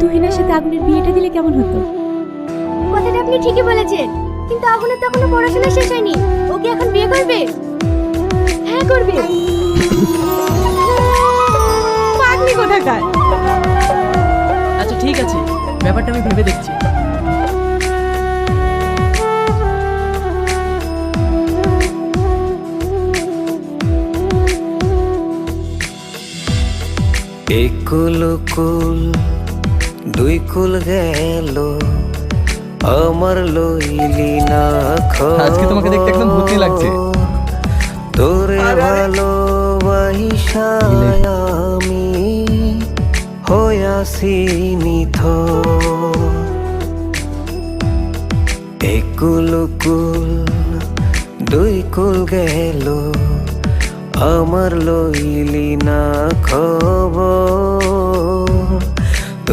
তুহিনার সাথে আগুনের বিয়েটা দিলে কেমন হতো? কথাটা আপনি ঠিকই বলেছেন কিন্তু আগুনের তো এখনও পড়াশোনা শেষ হয়নি। ও কি এখন বিয়ে করবে? হ্যাঁ করবে। পাগলি কোথাকার? আচ্ছা ঠিক আছে ব্যাপারটা আমি ভেবে দেখছি। একুল কুল দুই কুল গেল আমার লইলি না আজকে তোমাকে দেখতে একদম ভূতনি লাগছে। তোরে ভালো আমি হয়াসি নিথ। একুল কুল দুই কুল গেল আমার লইলি না খবর।